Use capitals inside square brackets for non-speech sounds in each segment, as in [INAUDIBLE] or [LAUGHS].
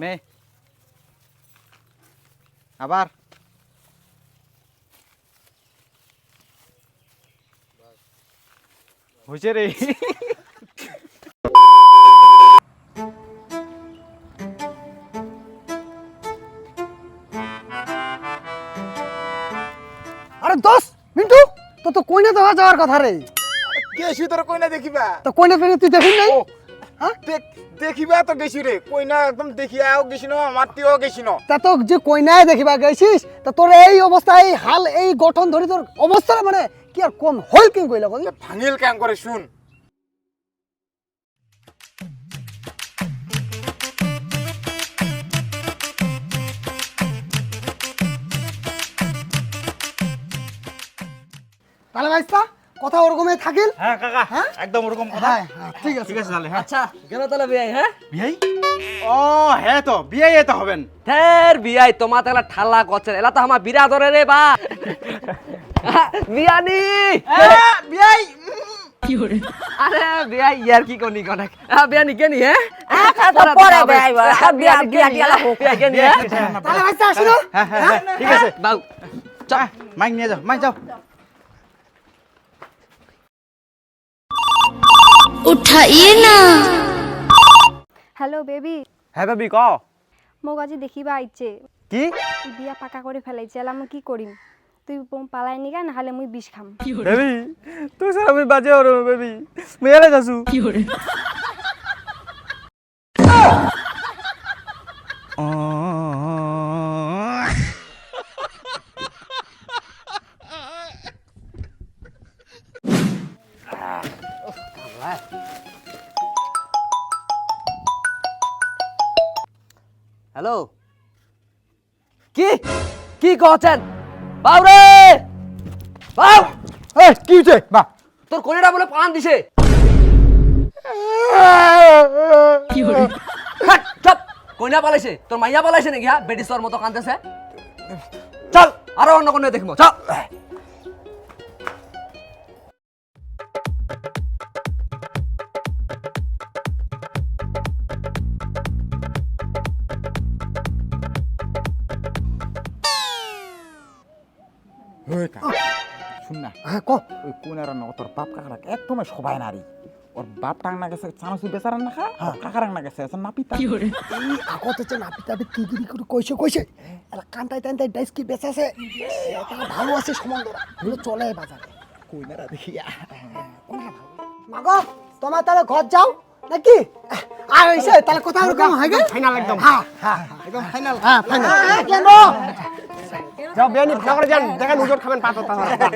মে। আবার। হয়েছে রে। আরে দোষ মিন্টু তো তো কইনা দেওয়া যাওয়ার কথা রে। গেছি তোর কইনা দেখিবা? তো কইনা পেরে তুই দেখি নাই? দেখিবা তো গেছি রে। কইনা একদম দেখিয়াও গেছি ন মাতিও গেছি ন। তা তো যে কইনায় দেখিবা গেছিস তা তোর এই অবস্থা এই হাল এই গঠন ধরি তোর অবস্থা মানে কি আর কম হল কি কইলা কই ভাঙিল কাম করে শুন। তাহলে ভাইস্তা কথা ওরকমই থাকিল? হ্যাঁ কাকা হ্যাঁ? একদম ওরকম কথা। হ্যাঁ হ্যাঁ ঠিক আছে। ঠিক আছে তাহলে হ্যাঁ। আচ্ছা কেন তাহলে বিয়াই হ্যাঁ? বিয়াই? ও হ্যাঁ তো বিয়াই তো হবেন। ফের বিয়াই তোমার তাহলে ঠাল্লা করছে এলা তো আমার বিরা ধরে রে বা। বিয়ানি বিয়াই আরে বিয়াই ইয়ার কি কোনি কোনে? বিয়ানি কেনি হ্যাঁ? পরে বিয়াই বা, বিয়া বিয়া কেনি হ্যাঁ। তাহলে আসি হ্যাঁ হ্যাঁ হ্যাঁ ঠিক আছে। বাউ। চল মাইক নিয়ে যাও মাইক যাও। উঠাইয়ে না হ্যালো বেবি হ্যাঁ বেবি ক মোক আজি দেখিবা আইছে। কি? বিয়া পাকা করে ফেলাইছে এলা মই কি কৰিম? তুই পালাই নিগা নাহলে মুই বিষ খাম। বেবি তুই স্যার আমি বাজে হরে বেবি মেরে যাসু হ্যালো? কি? কি কছেন বাউ রে বাউ! এই কি হইছে? মা। তোর কোনেটা বলে পান দিছে। কি হাট, চুপ! কইনা পালাইছে। তোর মাইয়া পালাইছে নাকি হ্যাঁ? বেডিসর মতো কাঁদতেছে। চল। আরও অন্য কোনো দেখব। চল। হ্যাঁ ক ওই কোনার না তোর বাপ কাকারা একদমই সবাই নারী। ওর বাপ টাং না গেছে চানাচুর বেচারান না খা কাকারাং না গেছে আছে নাপিতা এই হচ্ছে কি কি করে কইছে কইছে? এলা কান্তাই টান্তাই ডাইস কি বেচাছে? এটা ভালো আছে সম্বন্ধরা ভালো চলে বাজারে। কইনারা দেখিয়া মাগো তোমার তাহলে ঘর যাও নাকি? আর হইছে তাহলে কথা ওরকম হয়? গে ফাইনাল একদম। হ্যাঁ হ্যাঁ একদম ফাইনাল হ্যাঁ ফাইনাল কেন? যাও বিয়ানি নগরে যান। দেখেন উজোর খাবেন পাতো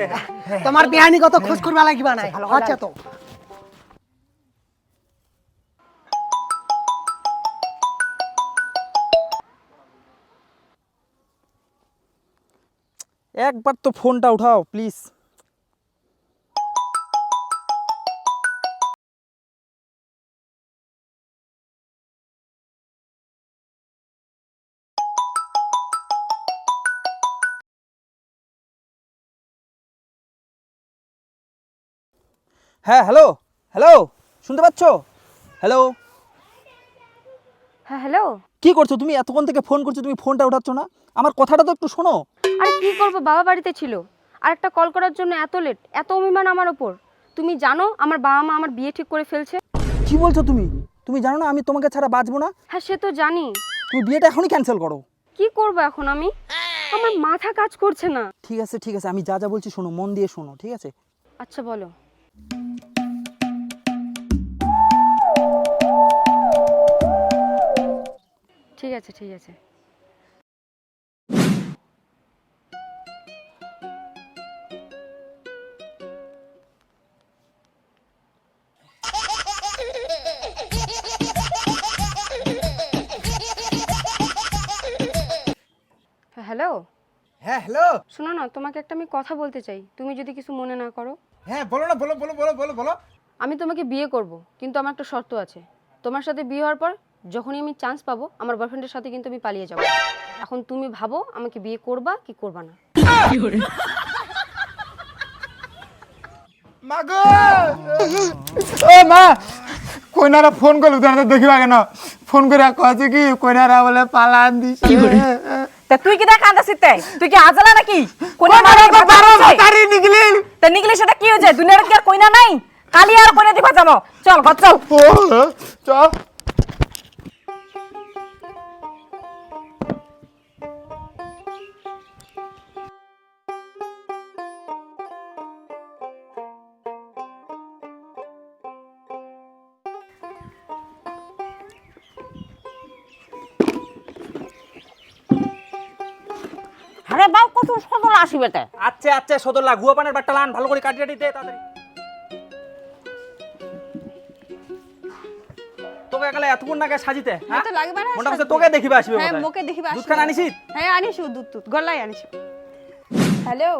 [LAUGHS] তোমার বিহানি কত খোঁজ করবা লাগিবা নাই? আচ্ছা তো। একবার তো ফোনটা উঠাও প্লিজ হ্যাঁ হ্যালো হ্যালো শুনতে পাচ্ছ? হ্যালো। হ্যাঁ হ্যালো। কি করছ তুমি? এতক্ষণ থেকে ফোন করছ তুমি ফোনটা উঠাচ্ছ না? আমার কথাটা তো একটু শোনো। আর কি করব? বাবা বাড়িতে ছিল। আর একটা কল করার জন্য এত লেট এত অভিমান আমার ওপর। তুমি জানো আমার বাবা মা আমার বিয়ে ঠিক করে ফেলছে? কি বলছো তুমি? তুমি জানো না আমি তোমাকে ছাড়া বাঁচবো না? হ্যাঁ সে তো জানি। তুমি বিয়েটা এখনই ক্যান্সেল করো। কি করব এখন আমি? আমার মাথা কাজ করছে না। ঠিক আছে ঠিক আছে আমি যা যা বলছি শোনো মন দিয়ে শোনো ঠিক আছে? আচ্ছা বলো। ঠিক আছে ঠিক আছে। হ্যালো? হ্যাঁ হ্যালো। শোনো না তোমাকে একটা আমি কথা বলতে চাই। তুমি যদি কিছু মনে না করো। হ্যাঁ বলো না বলো বলো বলো বলো বলো। আমি তোমাকে বিয়ে করব কিন্তু আমার একটা শর্ত আছে। তোমার সাথে বিয়ে হওয়ার পর যখনই আমি চান্স পাবো আমার বয়ফ্রেন্ডের সাথে কিন্তু আমি পালিয়ে যাব। এখন তুমি ভাবো আমাকে বিয়ে করবা কি করবা না। মাগো ও মা! কইনারা ফোন করল তোরা দেখিবা কেন? ফোন করে কয়েছে কি কইনারা বলে পালান দিছে। তা তুই কি দেখ কান্দাছিস তে? তুই কি আজালা নাকি? কোনা মারা বারো তারি নিকলি তা নিকলে সেটা কি হয়েছে? দুনিয়ার কি আর কইনা নাই? কালি আর কইনা দিবা যাব চল ঘর চল চল আরে বাউ কত সদল আসিবে তে। আচ্ছা আচ্ছা সদরলা গুয়া পানের বাট্টা লান ভালো করে কাটি কাটি দে তাড়াতাড়ি। তোকে একালে এতক্ষণ নাকি সাজিতে হ্যাঁ? তো লাগবে না তোকে দেখিবে আসবে হ্যাঁ। মোকে দেখিবা দুধ খান আনিছিস হ্যাঁ আনিস দুধ দুধ। আনিস। হ্যালো?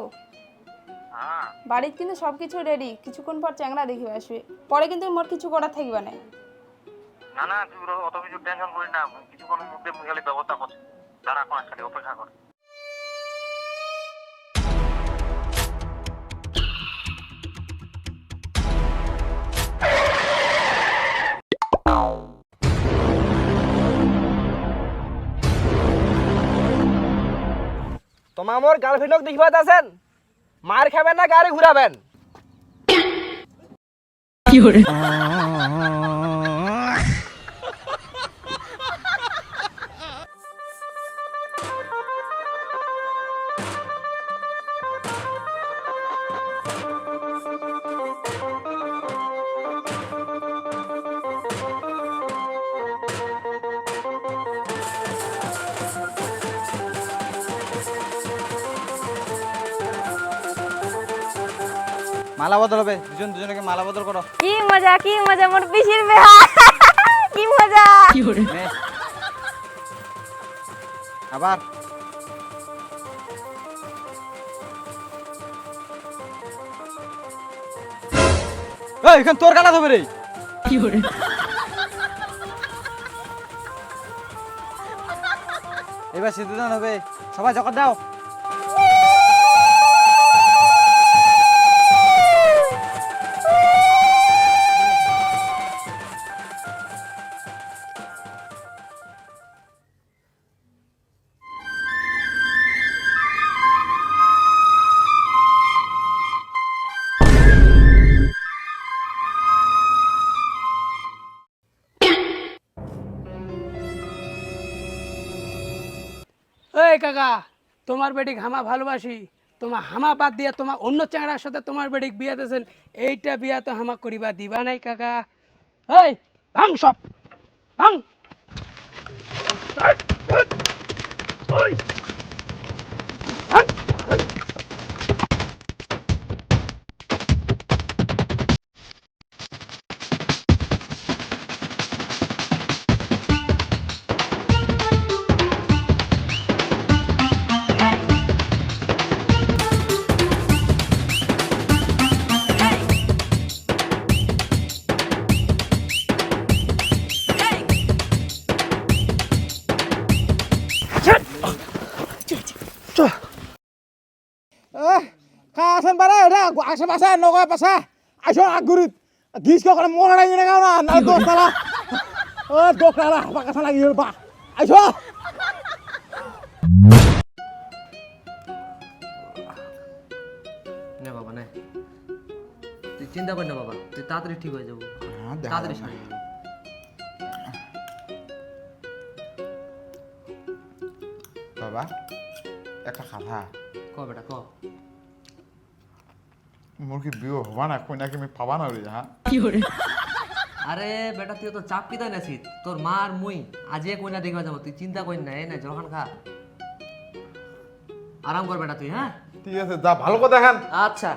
বাড়ির কিন্তু সব কিছু রেডি কিছুক্ষণ পর চ্যাংরা দেখিবে আসবে। পরে কিন্তু মোর কিছু করার থাকবে না। না না তুই অত কিছু টেনশন করিস না। কিছুক্ষণের মধ্যে মুই খালি ব্যবস্থা করছি দাঁড়া পাঁচ খালি অপেক্ষা কর। তোমার মোর গার্লফ্রেন্ডক দেখিবা আছেন মার খাবেন না গাড়ি ঘুরাবেন? মালা বদল হবে। দুজন দুজনকে মালা বদল করো। কি মজা কি মজা মোর পিসির বিয়া। [LAUGHS] কি মজা। নে। আবার। এই এখানে তোর গালা ধরে রে। এবার সিদ্ধদান হবে। সবাই জগৎ দাও। কাকা, তোমার বেটিক হামা ভালোবাসি, তোমার হামা বাদ দিয়া তোমার অন্য চেহারার সাথে তোমার বেটিক বিয়া দিয়েছেন, এইটা বিয়া তো হামা করিবা দিবা নাই কাকা। এই ভাং সব ভাঙ কাছেন পারে এটা আশেপাশে নগা পাশা আসো আগুরিত গিস করে মোর লাগি না না না দোস তালা। ও দোকরা পাকাছা লাগি বা আইসো নে বাবা নে? তুই চিন্তা কর না বাবা তুই তাড়াতাড়ি ঠিক হয়ে যাব। তাড়াতাড়ি সারি বাবা। একটা কথা ক বেটা ক। মোর কি বিয়ে হবা না কইনাকে আমি পাবা না রে হ্যাঁ আরে বেটা তুই তো চাপ কিতা নেছি তোর মা আর মুই আজকে কইনা দেখবা যাব তুই চিন্তা করিস না না জলখান খা। আরাম কর বেটা তুই হ্যাঁ ঠিক আছে যা ভালো কথা দেখান আচ্ছা।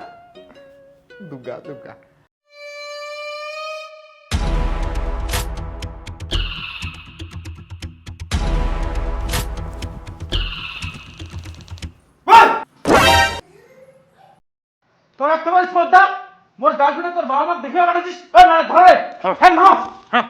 দুর্গা দুর্গা তোর এত বড় শ্রদ্ধা। মোর গার্লফ্রেন্ড তোর বাবা মা দেখে বেড়াচ্ছিস না মানে ধরে হ্যাঁ। না হ্যাঁ।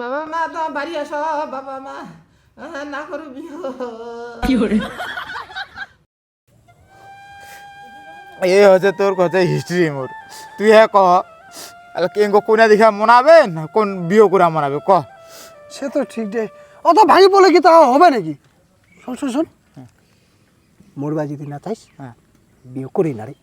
বাবা মা তো বাড়ি আসো বাবা মা না করো বিয়ে এই হচ্ছে তোর কথা হিস্ট্রি মোর। তুই হ্যাঁ কহ কেঙ্গো কোনা দেখা মনাবে না কোন বিয়ে করে মনাবে কহ। সে তো ঠিক যে অত ভাই বলে কি তা হবে নাকি? শোন শোন শোন। মরবা যদি না চাইস হ্যাঁ। বিয়ে করি না রে।